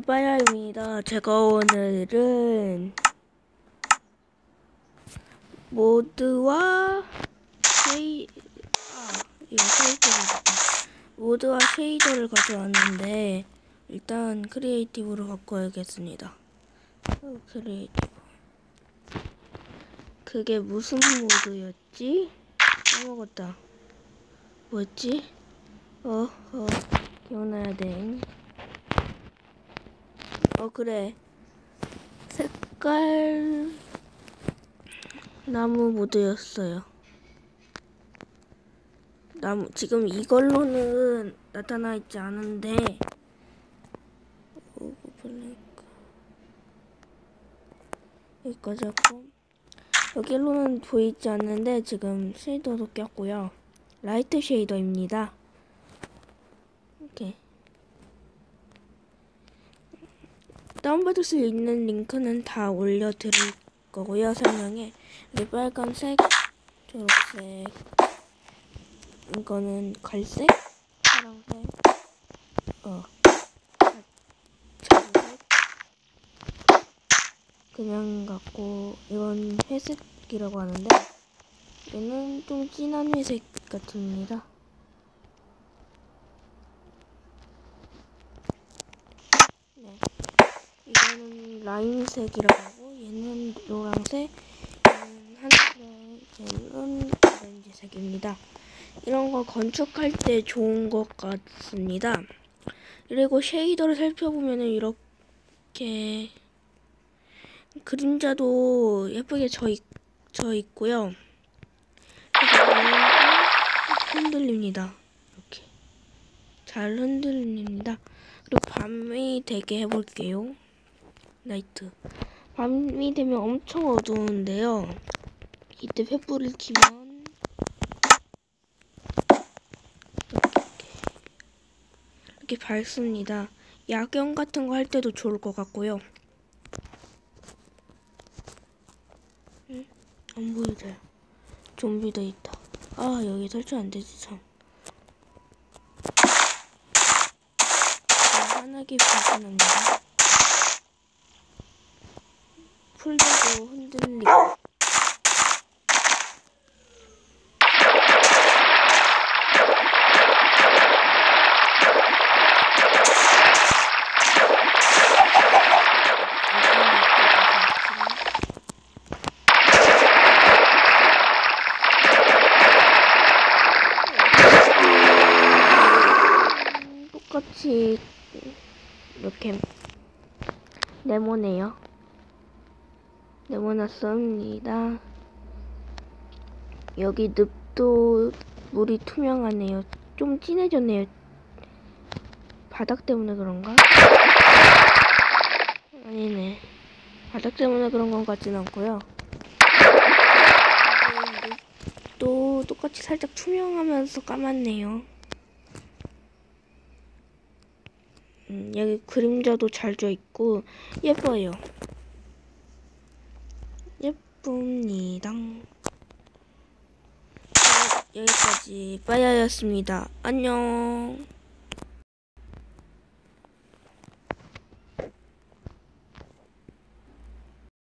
빠야입니다. 제가 오늘은 모드와 쉐이 아 이거 쉐이더를 모드와 쉐이더를 가져왔는데 일단 크리에이티브로 바꿔야겠습니다. 어, 크리에이티브 그게 무슨 모드였지? 까먹었다. 뭐였지? 어, 어, 기억나야 돼. 어, 그래. 색깔 나무 모드였어요. 나무, 지금 이걸로는 나타나 있지 않은데. 여기까지 하고, 여기로는 보이지 않는데, 지금 쉐이더도 꼈고요. 라이트 쉐이더입니다. 이렇게. 다운받을 수 있는 링크는 다 올려드릴 거고요. 설명에. 빨간색, 초록색, 이거는 갈색, 파란색, 어,橙색, 그냥 같고, 이건 회색이라고 하는데, 얘는 좀 진한 회색 같습니다. 네. 이거는 라임색이라고 하고 얘는 노란색, 얘는 하늘색, 얘는 오렌지색입니다. 이런 거 건축할 때 좋은 것 같습니다. 그리고 쉐이더를 살펴보면은 이렇게 그림자도 예쁘게 져, 있, 져 있고요. 흔들립니다. 이렇게 잘 흔들립니다. 그리고 밤이 되게 해볼게요. 나이트. 밤이 되면 엄청 어두운데요. 이때 횃불을 켜면 이렇게, 이렇게 밝습니다. 야경 같은 거 할 때도 좋을 것 같고요. 응? 안 보이죠? 좀비도 있다. 아 여기 설치 안 되지 참. 환하게 불편합니다. 풀도 흔들리고. 똑같이 이렇게 네모네요. 네모났습니다. 여기 늪도 물이 투명하네요. 좀 진해졌네요. 바닥 때문에 그런가? 아니네. 바닥 때문에 그런 것 같진 않고요. 또 똑같이 살짝 투명하면서 까맣네요. 음, 여기 그림자도 잘 져 있고 예뻐요. 예쁩니다. 여기까지 빠야였습니다. 안녕.